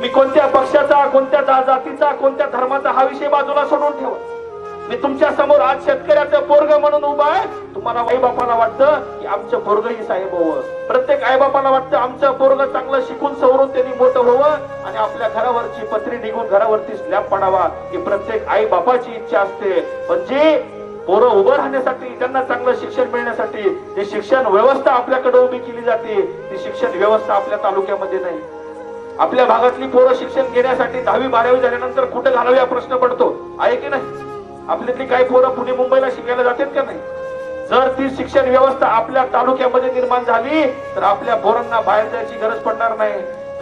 मी कोणत्या पक्षाचा कोणत्या जातीचा कोणत्या धर्माचा हा विषय बाजूला सोडून ठेवत. मी तुमच्यासमोर आज शेतकऱ्याचं पोरग म्हणून उभा आहे. तुम्हाला आईबापाला वाटतं की आमचं पोरग ही साहेब व्हावं प्रत्येक आई बापाला वाटतं आमचं पोरग चांगलं शिकून सवरून त्यांनी मोठं व्हावं आणि आपल्या घरावरची पत्री निघून घरावरती स्लॅब पडावा ही प्रत्येक आई बापाची इच्छा असते. पण जी पोरं उभं राहण्यासाठी त्यांना चांगलं शिक्षण मिळण्यासाठी जी शिक्षण व्यवस्था आपल्याकडे उभी केली जाते. ती शिक्षण व्यवस्था आपल्या तालुक्यामध्ये नाही. आपल्या भागातली पोरं शिक्षण घेण्यासाठी दहावी बारावी झाल्यानंतर कुठे घालावी हा प्रश्न पडतो? आहे की नाही? आपल्यातली काही पोरं पुणे मुंबईला शिकायला जातात का नाही? जर ती शिक्षण व्यवस्था आपल्या तालुक्यामध्ये निर्माण झाली तर आपल्या पोरांना बाहेर जायची गरज पडणार नाही.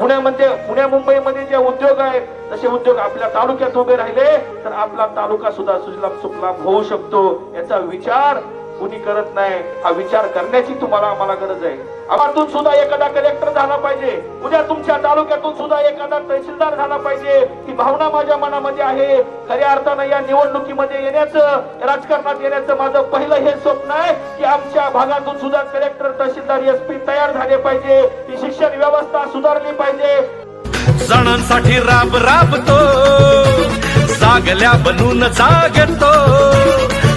पुण्यामध्ये पुण्या मुंबईमध्ये जे उद्योग आहेत तसे उद्योग आपल्या तालुक्यात उभे राहिले तर आपला तालुका सुद्धा सुजलाम सुफलाम होऊ शकतो. याचा विचार कुणी करत नाही. हा विचार करण्याची तुम्हाला आम्हाला गरज आहे. आम्हातून सुद्धा एखादा कलेक्टर झाला पाहिजे. उद्या तुमच्या तालुक्यातून सुद्धा एखादा तहसीलदार झाला पाहिजे. ही भावना माझ्या मनामध्ये आहे. खऱ्या अर्थानं या निवडणुकीमध्ये येण्याचं राजकारणात येण्याचं माझं पहिलं हे स्वप्न आहे की आमच्या भागातून सुद्धा कलेक्टर तहसीलदार एस तयार झाले पाहिजे. ही शिक्षण व्यवस्था सुधारली पाहिजे. सणांसाठी राब राबतो. जागल्या बनून जागतो.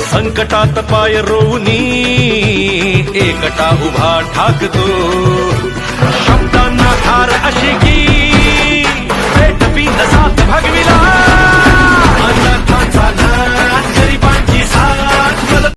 संकटात पाय रोवणी एकटा उभा ठाकतो. शब्दा